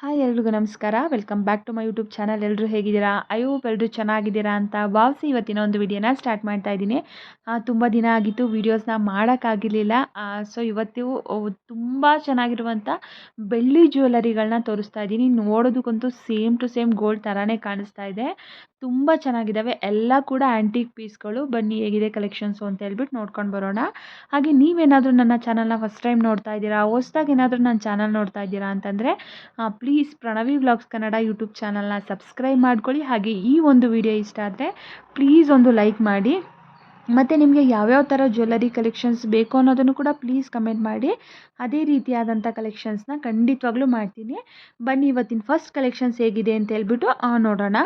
Hi ಎಲ್ರಿಗೂ ನಮಸ್ಕಾರ. Welcome back to my YouTube channel ಎಲ್ಲರೂ ಹೇಗಿದ್ದೀರಾ? ಅಯ್ಯೋ ಎಲ್ಲರೂ ಚೆನ್ನಾಗಿದ್ದೀರಾ ಅಂತ ಭಾವಿಸಿ ಇವತ್ತಿನ ಒಂದು ವಿಡಿಯೋನ ಸ್ಟಾರ್ಟ್ ಮಾಡ್ತಾ ಇದ್ದೀನಿ. ತುಂಬ ದಿನ ಆಗಿತ್ತು ವೀಡಿಯೋಸ್ನ ಮಾಡೋಕ್ಕಾಗಿರಲಿಲ್ಲ. ಸೊ ಇವತ್ತು ತುಂಬ ಚೆನ್ನಾಗಿರುವಂಥ ಬೆಳ್ಳಿ ಜ್ಯುವೆಲರಿಗಳನ್ನ ತೋರಿಸ್ತಾ ಇದ್ದೀನಿ. ನೋಡೋದಕ್ಕಂತೂ ಸೇಮ್ ಟು ಸೇಮ್ ಗೋಲ್ಡ್ ಥರನೇ ಕಾಣಿಸ್ತಾ ಇದೆ. ತುಂಬ ಚೆನ್ನಾಗಿದ್ದಾವೆ. ಎಲ್ಲ ಕೂಡ ಆ್ಯಂಟಿಕ್ ಪೀಸ್ಗಳು ಬನ್ನಿ, ಹೇಗಿದೆ ಕಲೆಕ್ಷನ್ಸು ಅಂತ ಹೇಳ್ಬಿಟ್ಟು ನೋಡ್ಕೊಂಡು ಬರೋಣ. ಹಾಗೆ ನೀವೇನಾದರೂ ನನ್ನ ಚಾನಲ್ನ ಫಸ್ಟ್ ಟೈಮ್ ನೋಡ್ತಾ ಇದ್ದೀರಾ? ಹೊಸ್ದಾಗಿ ಏನಾದರೂ ನನ್ನ ಚಾನಲ್ ನೋಡ್ತಾ ಇದ್ದೀರಾ ಅಂತಂದರೆ please Pranavi vlogs Kannada YouTube ಚಾನಲ್ನ ಸಬ್ಸ್ಕ್ರೈಬ್ ಮಾಡ್ಕೊಳ್ಳಿ. ಹಾಗೆ ಈ ಒಂದು ವಿಡಿಯೋ ಇಷ್ಟ ಆದರೆ ಪ್ಲೀಸ್ ಒಂದು ಲೈಕ್ ಮಾಡಿ. ಮತ್ತು ನಿಮಗೆ ಯಾವ್ಯಾವ ಥರ ಜ್ಯುವೆಲ್ಲರಿ ಕಲೆಕ್ಷನ್ಸ್ ಬೇಕು ಅನ್ನೋದನ್ನು ಕೂಡ ಪ್ಲೀಸ್ ಕಮೆಂಟ್ ಮಾಡಿ. ಅದೇ ರೀತಿಯಾದಂಥ ಕಲೆಕ್ಷನ್ಸ್ನ ಖಂಡಿತವಾಗ್ಲೂ ಮಾಡ್ತೀನಿ. ಬನ್ನಿ, ಇವತ್ತಿನ ಫಸ್ಟ್ ಕಲೆಕ್ಷನ್ಸ್ ಹೇಗಿದೆ ಅಂತ ಹೇಳ್ಬಿಟ್ಟು ನೋಡೋಣ.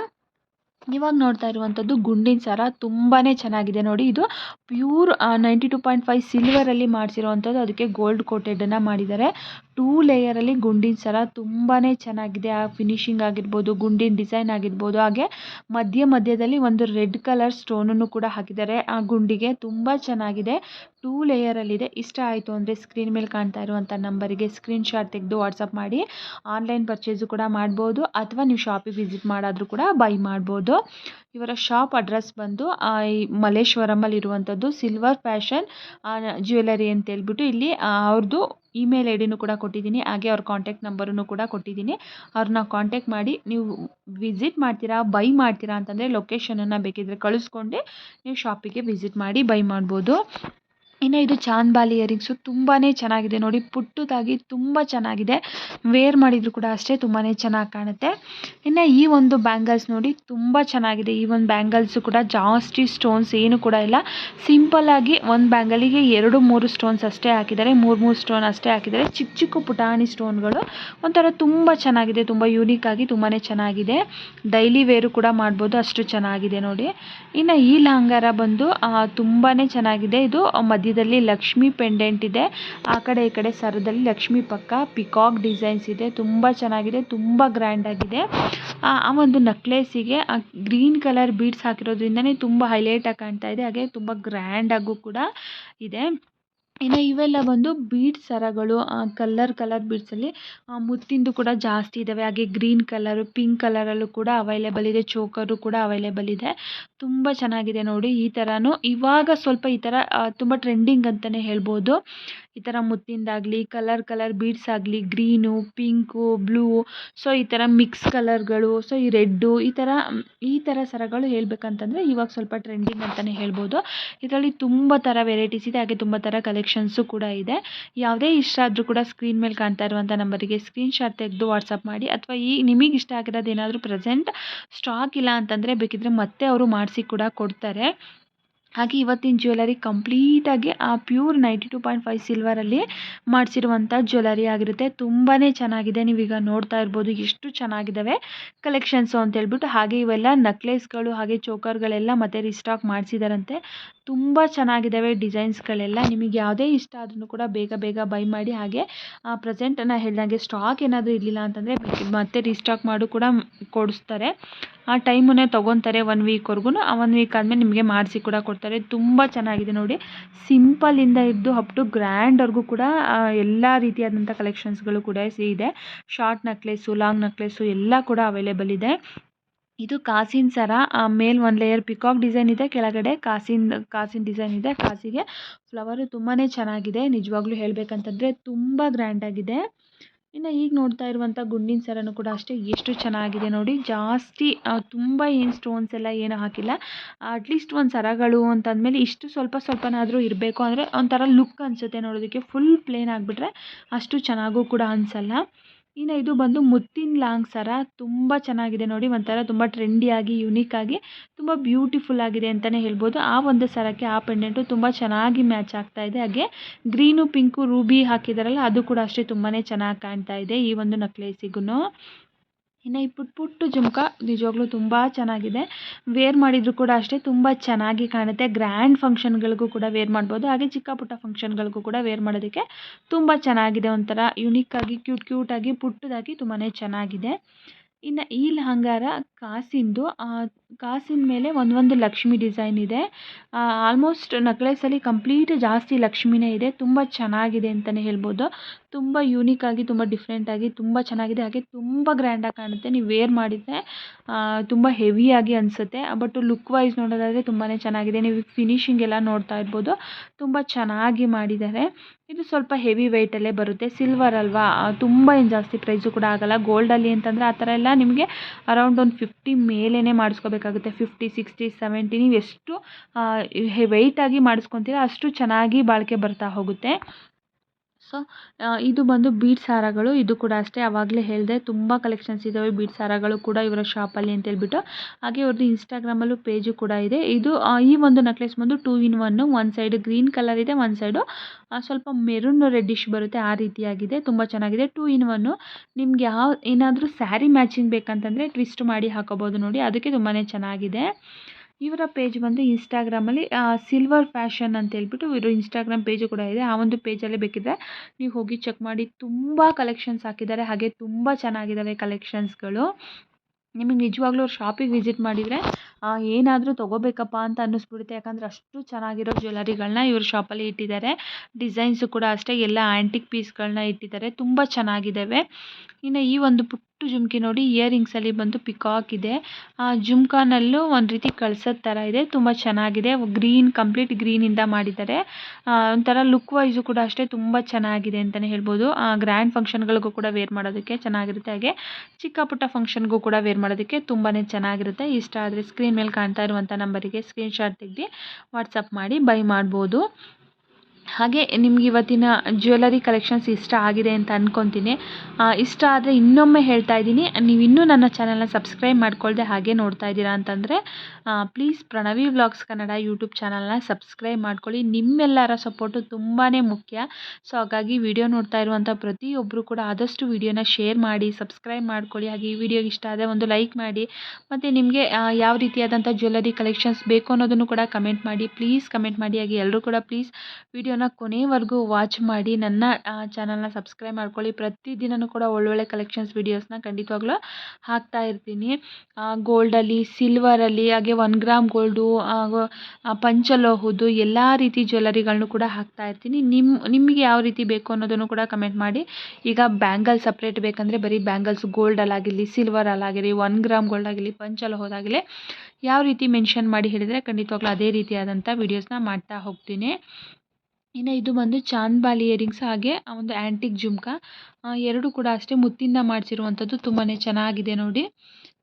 ಇವಾಗ ನೋಡ್ತಾ ಇರುವಂಥದ್ದು ಗುಂಡಿನ ಸರ ತುಂಬಾ ಚೆನ್ನಾಗಿದೆ ನೋಡಿ. ಇದು pure ninety two point five ಸಿಲ್ವರಲ್ಲಿ ಮಾಡಿಸಿರುವಂಥದ್ದು. ಅದಕ್ಕೆ ಗೋಲ್ಡ್ ಕೋಟೆಡನ್ನು ಮಾಡಿದ್ದಾರೆ. ಟೂ ಲೇಯರಲ್ಲಿ ಗುಂಡಿನ ಸರ ತುಂಬಾ ಚೆನ್ನಾಗಿದೆ. ಆ ಫಿನಿಶಿಂಗ್ ಆಗಿರ್ಬೋದು, ಗುಂಡಿನ ಡಿಸೈನ್ ಆಗಿರ್ಬೋದು, ಹಾಗೆ ಮಧ್ಯ ಮಧ್ಯದಲ್ಲಿ ಒಂದು ರೆಡ್ ಕಲರ್ ಸ್ಟೋನನ್ನು ಕೂಡ ಹಾಕಿದ್ದಾರೆ. ಆ ಗುಂಡಿಗೆ ತುಂಬ ಚೆನ್ನಾಗಿದೆ. ಟೂ ಲೇಯರಲ್ಲಿದೆ ಇಷ್ಟ ಆಯಿತು ಅಂದರೆ ಸ್ಕ್ರೀನ್ ಮೇಲೆ ಕಾಣ್ತಾ ಇರುವಂಥ ನಂಬರಿಗೆ ಸ್ಕ್ರೀನ್ ಶಾಟ್ ತೆಗೆದು ವಾಟ್ಸಪ್ ಮಾಡಿ. ಆನ್ಲೈನ್ ಪರ್ಚೇಸು ಕೂಡ ಮಾಡ್ಬೋದು, ಅಥವಾ ನೀವು ಶಾಪಿಗೆ ವಿಸಿಟ್ ಮಾಡಾದರೂ ಕೂಡ ಬೈ ಮಾಡ್ಬೋದು. ಇವರ ಶಾಪ್ ಅಡ್ರೆಸ್ ಬಂದು ಇರುವಂಥದ್ದು ಸಿಲ್ವರ್ ಫ್ಯಾಷನ್ ಜ್ಯುವೆಲರಿ ಅಂತ ಹೇಳ್ಬಿಟ್ಟು ಇಲ್ಲಿ ಅವ್ರದ್ದು ಇಮೇಲ್ ಐ ಡಿನೂ ಕೂಡ ಕೊಟ್ಟಿದ್ದೀನಿ. ಹಾಗೆ ಅವ್ರ ಕಾಂಟ್ಯಾಕ್ಟ್ ನಂಬರನ್ನು ಕೂಡ ಕೊಟ್ಟಿದ್ದೀನಿ. ಅವ್ರನ್ನ ಕಾಂಟ್ಯಾಕ್ಟ್ ಮಾಡಿ ನೀವು ವಿಸಿಟ್ ಮಾಡ್ತೀರಾ, ಬೈ ಮಾಡ್ತೀರಾ ಅಂತಂದರೆ ಲೊಕೇಶನನ್ನು ಬೇಕಿದ್ದರೆ ಕಳಿಸ್ಕೊಂಡೆ ನೀವು ಶಾಪಿಗೆ ವಿಸಿಟ್ ಮಾಡಿ ಬೈ ಮಾಡ್ಬೋದು. ಇನ್ನು ಇದು ಚಾಂದ್ಬಾಲಿ ಇಯರಿಂಗ್ಸು ತುಂಬಾ ಚೆನ್ನಾಗಿದೆ. ನೋಡಿ, ಪುಟ್ಟದಾಗಿ ತುಂಬ ಚೆನ್ನಾಗಿದೆ. ವೇರ್ ಮಾಡಿದರೂ ಕೂಡ ಅಷ್ಟೇ ತುಂಬಾ ಚೆನ್ನಾಗಿ ಕಾಣುತ್ತೆ. ಇನ್ನು ಈ ಒಂದು ಬ್ಯಾಂಗಲ್ಸ್ ನೋಡಿ ತುಂಬ ಚೆನ್ನಾಗಿದೆ. ಈ ಒಂದು ಬ್ಯಾಂಗಲ್ಸು ಕೂಡ ಜಾಸ್ತಿ ಸ್ಟೋನ್ಸ್ ಏನು ಕೂಡ ಇಲ್ಲ. ಸಿಂಪಲ್ಲಾಗಿ ಒಂದು ಬ್ಯಾಂಗಲಿಗೆ ಎರಡು, ಮೂರು ಸ್ಟೋನ್ಸ್ ಅಷ್ಟೇ ಹಾಕಿದ್ದಾರೆ. ಮೂರು ಮೂರು ಸ್ಟೋನ್ ಅಷ್ಟೇ ಹಾಕಿದ್ದಾರೆ. ಚಿಕ್ಕ ಚಿಕ್ಕ ಪುಟಾಣಿ ಸ್ಟೋನ್ಗಳು ಒಂಥರ ತುಂಬ ಚೆನ್ನಾಗಿದೆ. ತುಂಬ ಆಗಿ ತುಂಬಾ ಚೆನ್ನಾಗಿದೆ. ಡೈಲಿ ವೇರು ಕೂಡ ಮಾಡ್ಬೋದು. ಅಷ್ಟು ಚೆನ್ನಾಗಿದೆ ನೋಡಿ. ಇನ್ನು ಈ ಲಾಂಗಾರ ಬಂದು ತುಂಬಾ ಚೆನ್ನಾಗಿದೆ. ಇದು ಮಧ್ಯ ಮಧ್ಯದಲ್ಲಿ ಲಕ್ಷ್ಮಿ ಪೆಂಡೆಂಟ್ ಇದೆ. ಆ ಕಡೆ ಈ ಕಡೆ ಸರದಲ್ಲಿ ಲಕ್ಷ್ಮಿ ಪಕ್ಕ ಪಿಕಾಕ್ ಡಿಸೈನ್ಸ್ ಇದೆ. ತುಂಬ ಚೆನ್ನಾಗಿದೆ, ತುಂಬ ಗ್ರ್ಯಾಂಡ್ ಆಗಿದೆ. ಆ ಒಂದು ನಕ್ಲೇಸಿಗೆ ಗ್ರೀನ್ ಕಲರ್ ಬೀಡ್ಸ್ ಹಾಕಿರೋದ್ರಿಂದನೇ ತುಂಬ ಆಗಿ ಕಾಣ್ತಾ ಇದೆ. ಹಾಗೆ ತುಂಬ ಗ್ರ್ಯಾಂಡಾಗೂ ಕೂಡ ಇದೆ. ಇನ್ನು ಇವೆಲ್ಲ ಬಂದು ಬೀಡ್ಸ್ ಸರಗಳು ಕಲ್ಲರ್ ಕಲರ್ ಬೀಡ್ಸಲ್ಲಿ ಮುತ್ತಿಂದು ಕೂಡ ಜಾಸ್ತಿ ಇದ್ದಾವೆ ಹಾಗೆ ಗ್ರೀನ್ ಕಲರು, ಪಿಂಕ್ ಕಲರಲ್ಲೂ ಕೂಡ ಅವೈಲೇಬಲ್ ಇದೆ. ಚೋಕರು ಕೂಡ ಅವೈಲೇಬಲ್ ಇದೆ. ತುಂಬ ಚೆನ್ನಾಗಿದೆ ನೋಡಿ. ಈ ಥರನೂ ಇವಾಗ ಸ್ವಲ್ಪ ಈ ಥರ ತುಂಬ ಟ್ರೆಂಡಿಂಗ್ ಅಂತಲೇ ಹೇಳ್ಬೋದು. ಈ ಥರ ಮುತ್ತಿಂದಾಗಲಿ ಕಲರ್ ಕಲರ್ ಬೀಡ್ಸ್ ಆಗಲಿ ಗ್ರೀನು ಪಿಂಕು ಬ್ಲೂ ಸೊ ಈ ಥರ ಮಿಕ್ಸ್ ಕಲರ್ಗಳು ಸೊ ಈ ರೆಡ್ಡು ಈ ಥರ ಈ ಥರ ಸರಗಳು ಹೇಳ್ಬೇಕಂತಂದರೆ ಇವಾಗ ಸ್ವಲ್ಪ ಟ್ರೆಂಡಿಂಗ್ ಅಂತಲೇ ಹೇಳ್ಬೋದು. ಇದರಲ್ಲಿ ತುಂಬ ಥರ ವೆರೈಟೀಸ್ ಇದೆ, ಹಾಗೆ ತುಂಬ ಥರ ಕಲೆಕ್ಷನ್ಸು ಕೂಡ ಇದೆ. ಯಾವುದೇ ಇಷ್ಟ ಆದರೂ ಕೂಡ ಸ್ಕ್ರೀನ್ ಮೇಲೆ ಕಾಣ್ತಾ ಇರುವಂಥ ನಂಬರಿಗೆ ಸ್ಕ್ರೀನ್ ಶಾಟ್ ತೆಗೆದು ವಾಟ್ಸಪ್ ಮಾಡಿ, ಅಥವಾ ಈ ನಿಮಗೆ ಇಷ್ಟ ಆಗಿರೋದು ಏನಾದರೂ ಪ್ರೆಸೆಂಟ್ ಸ್ಟಾಕ್ ಇಲ್ಲ ಅಂತಂದರೆ ಬೇಕಿದ್ದರೆ ಮತ್ತೆ ಅವರು ಮಾಡಿಸಿ ಕೂಡ ಕೊಡ್ತಾರೆ. ಹಾಗೆ ಇವತ್ತಿನ ಜ್ಯುವೆಲರಿ ಕಂಪ್ಲೀಟಾಗಿ ಆ pure ninety two point five ಸಿಲ್ವರಲ್ಲಿ ಮಾಡಿಸಿರುವಂಥ ಜ್ಯುವೆಲರಿ ಆಗಿರುತ್ತೆ. ತುಂಬಾ ಚೆನ್ನಾಗಿದೆ. ನೀವೀಗ ನೋಡ್ತಾ ಇರ್ಬೋದು ಎಷ್ಟು ಚೆನ್ನಾಗಿದ್ದಾವೆ ಕಲೆಕ್ಷನ್ಸು ಅಂತ ಹೇಳ್ಬಿಟ್ಟು. ಹಾಗೆ ಇವೆಲ್ಲ ನಕ್ಲೆಸ್ಗಳು ಹಾಗೆ ಚೋಕರ್ಗಳೆಲ್ಲ ಮತ್ತೆ ರೀಸ್ಟಾಕ್ ಮಾಡಿಸಿದಾರಂತೆ. ತುಂಬ ಚೆನ್ನಾಗಿದ್ದಾವೆ ಡಿಸೈನ್ಸ್ಗಳೆಲ್ಲ ನಿಮಗೆ ಯಾವುದೇ ಇಷ್ಟ ಆದ್ರೂ ಕೂಡ ಬೇಗ ಬೇಗ ಬೈ ಮಾಡಿ. ಹಾಗೆ ಪ್ರೆಸೆಂಟ್ ನಾನು ಹೇಳಿದಂಗೆ ಸ್ಟಾಕ್ ಏನಾದರೂ ಇರಲಿಲ್ಲ ಅಂತಂದರೆ ಮತ್ತೆ ರೀಸ್ಟಾಕ್ ಮಾಡು ಕೂಡ ಕೊಡಿಸ್ತಾರೆ. ಆ ಟೈಮನ್ನೇ ತೊಗೊತಾರೆ ಒನ್ ವೀಕ್ವರೆಗೂ ಆ ಒನ್ ವೀಕ್ ಆದಮೇಲೆ ನಿಮಗೆ ಮಾಡಿಸಿ ಕೂಡ ಕೊಡ್ತಾರೆ. ತುಂಬ ಚೆನ್ನಾಗಿದೆ ನೋಡಿ. ಸಿಂಪಲಿಂದ ಇದ್ದು ಅಪ್ ಟು ಗ್ರ್ಯಾಂಡ್ವರೆಗೂ ಕೂಡ ಎಲ್ಲ ರೀತಿಯಾದಂಥ ಕಲೆಕ್ಷನ್ಸ್ಗಳು ಕೂಡ ಇದೆ. ಶಾರ್ಟ್ ನಕ್ಲೇಸು ಲಾಂಗ್ ನೆಕ್ಲೆಸ್ಸು ಎಲ್ಲ ಕೂಡ ಅವೈಲೇಬಲ್ ಇದೆ. ಇದು ಕಾಸಿನ ಸರ. ಮೇಲ್ ಒಂದು ಲೇಯರ್ ಪಿಕಾಕ್ ಡಿಸೈನ್ ಇದೆ. ಕೆಳಗಡೆ ಕಾಸಿನ ಕಾಸಿನ ಡಿಸೈನ್ ಇದೆ. ಕಾಸಿಗೆ ಫ್ಲವರು ತುಂಬಾ ಚೆನ್ನಾಗಿದೆ. ನಿಜವಾಗ್ಲೂ ಹೇಳಬೇಕಂತಂದರೆ ತುಂಬ ಗ್ರ್ಯಾಂಡಾಗಿದೆ ಇನ್ನು ಈಗ ನೋಡ್ತಾ ಇರುವಂಥ ಗುಂಡಿನ ಸರನೂ ಕೂಡ ಅಷ್ಟೇ, ಎಷ್ಟು ಚೆನ್ನಾಗಿದೆ ನೋಡಿ. ಜಾಸ್ತಿ ತುಂಬ ಏನು ಸ್ಟೋನ್ಸ್ ಎಲ್ಲ ಏನು ಹಾಕಿಲ್ಲ. ಅಟ್ಲೀಸ್ಟ್ ಒಂದು ಸರಗಳು ಅಂತಂದಮೇಲೆ ಇಷ್ಟು ಸ್ವಲ್ಪ ಸ್ವಲ್ಪನಾದರೂ ಇರಬೇಕು. ಅಂದರೆ ಒಂಥರ ಲುಕ್ ಅನಿಸುತ್ತೆ ನೋಡೋದಕ್ಕೆ. ಫುಲ್ ಪ್ಲೇನ್ ಆಗಿಬಿಟ್ರೆ ಅಷ್ಟು ಚೆನ್ನಾಗೂ ಕೂಡ ಅನಿಸಲ್ಲ. ಇನ್ನು ಇದು ಬಂದು ಮುತ್ತಿನ ಲಾಂಗ್ ಸರ ತುಂಬ ಚೆನ್ನಾಗಿದೆ ನೋಡಿ, ಒಂಥರ ತುಂಬ ಟ್ರೆಂಡಿಯಾಗಿ ಯುನೀಕಾಗಿ ತುಂಬ ಬ್ಯೂಟಿಫುಲ್ ಆಗಿದೆ ಅಂತಲೇ ಹೇಳ್ಬೋದು. ಆ ಒಂದು ಸರಕ್ಕೆ, ಆ ಪೆಂಡೆಂಟು ತುಂಬ ಚೆನ್ನಾಗಿ ಮ್ಯಾಚ್ ಆಗ್ತಾ ಇದೆ. ಹಾಗೆ ಗ್ರೀನು ಪಿಂಕು ರೂಬಿ ಹಾಕಿದಾರಲ್ಲ, ಅದು ಕೂಡ ಅಷ್ಟೇ ತುಂಬಾ ಚೆನ್ನಾಗಿ ಕಾಣ್ತಾ ಇದೆ ಈ ಒಂದು ನಕ್ಲೇಸಿಗೂ ಇನ್ನು ಈ ಪುಟ್ಟ ಪುಟ್ಟ ಜುಮ್ಕ ನಿಜವಾಗ್ಲೂ ತುಂಬ ಚೆನ್ನಾಗಿದೆ. ವೇರ್ ಮಾಡಿದರೂ ಕೂಡ ಅಷ್ಟೇ ತುಂಬ ಚೆನ್ನಾಗಿ ಕಾಣುತ್ತೆ. ಗ್ರ್ಯಾಂಡ್ ಫಂಕ್ಷನ್ಗಳಿಗೂ ಕೂಡ ವೇರ್ ಮಾಡ್ಬೋದು. ಹಾಗೆ ಚಿಕ್ಕ ಪುಟ್ಟ ಫಂಕ್ಷನ್ಗಳಿಗೂ ಕೂಡ ವೇರ್ ಮಾಡೋದಕ್ಕೆ ತುಂಬ ಚೆನ್ನಾಗಿದೆ ಒಂಥರ ಯುನೀಕಾಗಿ ಕ್ಯೂಟ್ ಕ್ಯೂಟಾಗಿ ಪುಟ್ಟದಾಗಿ ತುಂಬಾ ಚೆನ್ನಾಗಿದೆ. ಇನ್ನು ಈ ಲಹಂಗಾರ ಕಾಸಿಂದು ಕಾಸಿನ ಮೇಲೆ ಒಂದೊಂದು ಲಕ್ಷ್ಮಿ ಡಿಸೈನ್ ಇದೆ. ಆಲ್ಮೋಸ್ಟ್ ನಕ್ಲೆಸಲ್ಲಿ ಕಂಪ್ಲೀಟ್ ಜಾಸ್ತಿ ಲಕ್ಷ್ಮಿನೇ ಇದೆ. ತುಂಬ ಚೆನ್ನಾಗಿದೆ ಅಂತಲೇ ಹೇಳ್ಬೋದು. ತುಂಬ ಯೂನಿಕ್ಕಾಗಿ ತುಂಬ ಡಿಫ್ರೆಂಟಾಗಿ ತುಂಬ ಚೆನ್ನಾಗಿದೆ. ಹಾಗೆ ತುಂಬ ಗ್ರ್ಯಾಂಡಾಗಿ ಕಾಣುತ್ತೆ. ನೀವು ವೇರ್ ಮಾಡಿದರೆ ತುಂಬ ಹೆವಿಯಾಗಿ ಅನಿಸುತ್ತೆ. ಬಟ್ ಲುಕ್ ವೈಸ್ ನೋಡೋದಾದರೆ ತುಂಬಾ ಚೆನ್ನಾಗಿದೆ. ನೀವು ಫಿನಿಶಿಂಗ್ ಎಲ್ಲ ನೋಡ್ತಾ ಇರ್ಬೋದು. ತುಂಬ ಚೆನ್ನಾಗಿ ಮಾಡಿದ್ದಾರೆ. ಇದು ಸ್ವಲ್ಪ ಹೆವಿ ವೆಯ್ಟಲ್ಲೇ ಬರುತ್ತೆ. ಸಿಲ್ವರ್ ಅಲ್ವಾ? ತುಂಬ ಏನು ಜಾಸ್ತಿ ಪ್ರೈಸು ಕೂಡ ಆಗೋಲ್ಲ. ಗೋಲ್ಡಲ್ಲಿ ಅಂತಂದರೆ ಆ ಥರ ಎಲ್ಲ ನಿಮಗೆ ಅರೌಂಡ್ ಒಂದು ಫಿಫ್ಟಿ ಮೇಲೇ ಮಾಡಿಸ್ಕೋಬೇಕಾಗುತ್ತೆ. ಫಿಫ್ಟಿ ಸಿಕ್ಸ್ಟಿ ಸೆವೆಂಟಿ ನೀವು ಎಷ್ಟು ವೆಯ್ಟಾಗಿ ಮಾಡಿಸ್ಕೊತೀರ ಅಷ್ಟು ಚೆನ್ನಾಗಿ ಬಾಳಿಕೆ ಬರ್ತಾ ಹೋಗುತ್ತೆ. ಸೊ ಇದು ಬಂದು ಬೀಡ್ಸ್ ಹಾರಗಳು ಇದು ಕೂಡ ಅಷ್ಟೇ. ಆವಾಗಲೇ ಹೇಳಿದೆ, ತುಂಬ ಕಲೆಕ್ಷನ್ಸ್ ಇದ್ದಾವೆ ಬೀಡ್ಸ್ ಹಾರಗಳು ಕೂಡ ಇವರ ಶಾಪಲ್ಲಿ ಅಂತ ಹೇಳ್ಬಿಟ್ಟು. ಹಾಗೆ ಇವ್ರದ್ದು ಇನ್ಸ್ಟಾಗ್ರಾಮಲ್ಲೂ ಪೇಜು ಕೂಡ ಇದೆ. ಇದು ಈ ಒಂದು ನೆಕ್ಲೆಸ್ ಬಂದು ಟೂ ಇನ್ ಒನ್ನು ಒಂದು ಸೈಡ್ ಗ್ರೀನ್ ಕಲರ್ ಇದೆ ಒಂದು ಸೈಡು ಸ್ವಲ್ಪ ಮೆರೂನ್ ರೆಡ್ಡಿಶ್ ಬರುತ್ತೆ. ಆ ರೀತಿಯಾಗಿದೆ. ತುಂಬ ಚೆನ್ನಾಗಿದೆ. ಟೂ ಇನ್ ಒನ್ನು ನಿಮ್ಗೆ ಯಾವ, ಏನಾದರೂ ಸ್ಯಾರಿ ಮ್ಯಾಚಿಂಗ್ ಬೇಕಂತಂದರೆ ಟ್ವಿಸ್ಟ್ ಮಾಡಿ ಹಾಕೋಬೋದು ನೋಡಿ. ಅದಕ್ಕೆ ತುಂಬಾ ಚೆನ್ನಾಗಿದೆ. ಇವರ ಪೇಜ್ ಬಂದು ಇನ್ಸ್ಟಾಗ್ರಾಮಲ್ಲಿ ಸಿಲ್ವರ್ ಫ್ಯಾಷನ್ ಅಂತ ಹೇಳ್ಬಿಟ್ಟು ಇವರು ಇನ್ಸ್ಟಾಗ್ರಾಮ್ ಪೇಜು ಕೂಡ ಇದೆ. ಆ ಒಂದು ಪೇಜಲ್ಲೇ ಬೇಕಿದ್ದರೆ ನೀವು ಹೋಗಿ ಚೆಕ್ ಮಾಡಿ. ತುಂಬ ಕಲೆಕ್ಷನ್ಸ್ ಹಾಕಿದ್ದಾರೆ. ಹಾಗೆ ತುಂಬ ಚೆನ್ನಾಗಿದ್ದಾವೆ ಕಲೆಕ್ಷನ್ಸ್ಗಳು ನಿಮಗೆ ನಿಜವಾಗ್ಲೂ ಅವ್ರ ಶಾಪಿಗೆ ವಿಸಿಟ್ ಮಾಡಿದರೆ ಏನಾದರೂ ತೊಗೋಬೇಕಪ್ಪ ಅಂತ ಅನ್ನಿಸ್ಬಿಡುತ್ತೆ. ಯಾಕಂದರೆ ಅಷ್ಟು ಚೆನ್ನಾಗಿರೋ ಜ್ಯುವೆಲರಿಗಳನ್ನ ಇವ್ರ ಶಾಪಲ್ಲಿ ಇಟ್ಟಿದ್ದಾರೆ. ಡಿಸೈನ್ಸು ಕೂಡ ಅಷ್ಟೇ, ಎಲ್ಲ ಆ್ಯಂಟಿಕ್ ಪೀಸ್ಗಳನ್ನ ಇಟ್ಟಿದ್ದಾರೆ. ತುಂಬ ಚೆನ್ನಾಗಿದ್ದಾವೆ ಇನ್ನು ಈ ಒಂದು ಪುಟ್ಟ ಜುಮ್ಕಿ ನೋಡಿ, ಇಯರಿಂಗ್ಸಲ್ಲಿ ಬಂದು ಪಿಕಾಕ್ ಇದೆ ಆ, ಜುಮ್ಕಾನಲ್ಲೂ ಒಂದು ರೀತಿ ಕಳ್ಸದ ಥರ ಇದೆ. ತುಂಬ ಚೆನ್ನಾಗಿದೆ. ಗ್ರೀನ್, ಕಂಪ್ಲೀಟ್ ಗ್ರೀನಿಂದ ಮಾಡಿದ್ದಾರೆ. ಒಂಥರ ಲುಕ್ ವೈಸು ಕೂಡ ಅಷ್ಟೇ ತುಂಬ ಚೆನ್ನಾಗಿದೆ ಅಂತಲೇ ಹೇಳ್ಬೋದು. ಗ್ರ್ಯಾಂಡ್ ಫಂಕ್ಷನ್ಗಳಿಗೂ ಕೂಡ ವೇರ್ ಮಾಡೋದಕ್ಕೆ ಚೆನ್ನಾಗಿರುತ್ತೆ. ಹಾಗೆ ಚಿಕ್ಕ ಪುಟ್ಟ ಫಂಕ್ಷನ್ಗೂ ಕೂಡ ವೇರ್ ಮಾಡೋದಕ್ಕೆ ತುಂಬಾ ಚೆನ್ನಾಗಿರುತ್ತೆ. ಇಷ್ಟ ಆದರೆ ಸ್ಕ್ರೀನ್ ಮೇಲೆ ಕಾಣ್ತಾ ಇರುವಂಥ ನಂಬರಿಗೆ ಸ್ಕ್ರೀನ್ಶಾಟ್ ತೆಗೆದು ವಾಟ್ಸಪ್ ಮಾಡಿ ಬೈ ಮಾಡ್ಬೋದು. ಹಾಗೆ ನಿಮ್ಗೆ ಇವತ್ತಿನ ಜ್ಯುವೆಲರಿ ಕಲೆಕ್ಷನ್ಸ್ ಇಷ್ಟ ಆಗಿದೆ ಅಂತ ಅಂದ್ಕೊತೀನಿ ಇಷ್ಟ ಆದರೆ ಇನ್ನೊಮ್ಮೆ ಹೇಳ್ತಾ ಇದ್ದೀನಿ. ನೀವು ಇನ್ನೂ ನನ್ನ ಚಾನಲ್ನ ಸಬ್ಸ್ಕ್ರೈಬ್ ಮಾಡ್ಕೊಳ್ದೆ ಹಾಗೆ ನೋಡ್ತಾ ಇದ್ದೀರಾ ಅಂತಂದರೆ please Pranavi vlogs Kannada YouTube ಚಾನಲ್ನ ಸಬ್ಸ್ಕ್ರೈಬ್ ಮಾಡ್ಕೊಳ್ಳಿ. ನಿಮ್ಮೆಲ್ಲರ ಸಪೋರ್ಟು ತುಂಬಾ ಮುಖ್ಯ. ಸೊ ಹಾಗಾಗಿ ವಿಡಿಯೋ ನೋಡ್ತಾ ಇರುವಂಥ ಪ್ರತಿಯೊಬ್ಬರು ಕೂಡ ಆದಷ್ಟು ವಿಡಿಯೋನ ಶೇರ್ ಮಾಡಿ ಸಬ್ಸ್ಕ್ರೈಬ್ ಮಾಡ್ಕೊಳ್ಳಿ. ಹಾಗೆ ಈ ವಿಡಿಯೋಗೆ ಇಷ್ಟ ಆದರೆ ಒಂದು ಲೈಕ್ ಮಾಡಿ. ಮತ್ತು ನಿಮಗೆ ಯಾವ ರೀತಿಯಾದಂಥ ಜ್ಯುವೆಲರಿ ಕಲೆಕ್ಷನ್ಸ್ ಬೇಕು ಅನ್ನೋದನ್ನು ಕೂಡ ಕಮೆಂಟ್ ಮಾಡಿ. ಪ್ಲೀಸ್ ಕಮೆಂಟ್ ಮಾಡಿ. ಹಾಗೆ ಎಲ್ಲರೂ ಕೂಡ ಪ್ಲೀಸ್ ವಿಡಿಯೋನ ಕೊನೆವರೆಗೂ ವಾಚ್ ಮಾಡಿ, ನನ್ನ ಚಾನಲ್ನ ಸಬ್ಸ್ಕ್ರೈಬ್ ಮಾಡ್ಕೊಳ್ಳಿ. ಪ್ರತಿದಿನವೂ ಕೂಡ ಒಳ್ಳೊಳ್ಳೆ ಕಲೆಕ್ಷನ್ಸ್ ವೀಡಿಯೋಸ್ನ ಖಂಡಿತವಾಗ್ಲೂ ಹಾಕ್ತಾ ಇರ್ತೀನಿ. ಗೋಲ್ಡಲ್ಲಿ ಸಿಲ್ವರಲ್ಲಿ ಹಾಗೆ ಒನ್ ಗ್ರಾಮ್ ಗೋಲ್ಡು ಹಾಗೂ ಪಂಚಲೋಹದ್ದು, ಎಲ್ಲ ರೀತಿ ಜ್ಯುವೆಲ್ಲರಿಗಳನ್ನು ಕೂಡ ಹಾಕ್ತಾ ಇರ್ತೀನಿ. ನಿಮ್ಮ ನಿಮಗೆ ಯಾವ ರೀತಿ ಬೇಕು ಅನ್ನೋದನ್ನು ಕೂಡ ಕಮೆಂಟ್ ಮಾಡಿ. ಈಗ ಬ್ಯಾಂಗಲ್ ಸಪ್ರೇಟ್ ಬೇಕಂದರೆ ಬರೀ ಬ್ಯಾಂಗಲ್ಸ್ ಗೋಲ್ಡಲ್ಲಾಗಿರಲಿ ಸಿಲ್ವರಲ್ಲಾಗಿರಲಿ ಒನ್ ಗ್ರಾಮ್ ಗೋಲ್ಡ್ ಆಗಿರಲಿ ಪಂಚಲೋಹದಾಗಲಿ ಯಾವ ರೀತಿ ಮೆನ್ಷನ್ ಮಾಡಿ ಹೇಳಿದರೆ ಖಂಡಿತವಾಗ್ಲೂ ಅದೇ ರೀತಿಯಾದಂಥ ವೀಡಿಯೋಸ್ನ ಮಾಡ್ತಾ ಹೋಗ್ತೀನಿ. ಇನ್ನು ಇದು ಬಂದು ಚಾಂದ್ಬಾಲಿ ಇಯರಿಂಗ್ಸ್ ಹಾಗೆ ಒಂದು ಆ್ಯಂಟಿಕ್ ಜುಮ್ಕಾ. ಎರಡು ಕೂಡ ಅಷ್ಟೇ ಮುತ್ತಿಂದ ಮಾಡಿಸಿರುವಂಥದ್ದು ತುಂಬಾ ಚೆನ್ನಾಗಿದೆ ನೋಡಿ.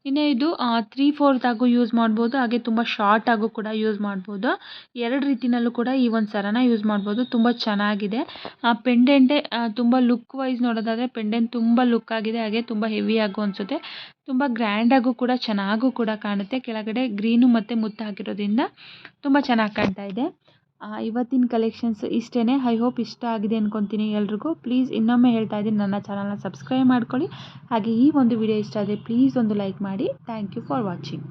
ಇನ್ನು ಇದು ತ್ರೀ ಫೋರ್ತಾಗೂ ಯೂಸ್ ಮಾಡ್ಬೋದು, ಹಾಗೆ ತುಂಬ ಶಾರ್ಟಾಗೂ ಕೂಡ ಯೂಸ್ ಮಾಡ್ಬೋದು. ಎರಡು ರೀತಿಯಲ್ಲೂ ಕೂಡ ಈ ಒಂದು ಸರನ ಯೂಸ್ ಮಾಡ್ಬೋದು, ತುಂಬ ಚೆನ್ನಾಗಿದೆ. ಆ ಪೆಂಡೆಂಟೆ ತುಂಬ ಲುಕ್ ವೈಸ್ ನೋಡೋದಾದರೆ ಪೆಂಡೆಂಟ್ ತುಂಬ ಲುಕ್ ಆಗಿದೆ, ಹಾಗೆ ತುಂಬ ಹೆವಿಯಾಗೂ ಅನಿಸುತ್ತೆ. ತುಂಬ ಗ್ರ್ಯಾಂಡಾಗೂ ಕೂಡ, ಚೆನ್ನಾಗೂ ಕೂಡ ಕಾಣುತ್ತೆ. ಕೆಳಗಡೆ ಗ್ರೀನು ಮತ್ತು ಮುತ್ತು ಹಾಕಿರೋದ್ರಿಂದ ತುಂಬ ಚೆನ್ನಾಗಿ ಕಾಣ್ತಾ ಇದೆ. ಇವತ್ತಿನ ಕಲೆಕ್ಷನ್ಸ್ ಇಷ್ಟೇ ಐ ಹೋಪ್ ಇಷ್ಟ ಆಗಿದೆ ಅಂದ್ಕೊತೀನಿ ಎಲ್ರಿಗೂ. ಪ್ಲೀಸ್ ಇನ್ನೊಮ್ಮೆ ಹೇಳ್ತಾ ಇದ್ದೀನಿ, ನನ್ನ ಚಾನಲ್ನ ಸಬ್ಸ್ಕ್ರೈಬ್ ಮಾಡ್ಕೊಳ್ಳಿ. ಹಾಗೆ ಈ ಒಂದು ವಿಡಿಯೋ ಇಷ್ಟ ಆದರೆ ಪ್ಲೀಸ್ ಒಂದು ಲೈಕ್ ಮಾಡಿ. Thank you for watching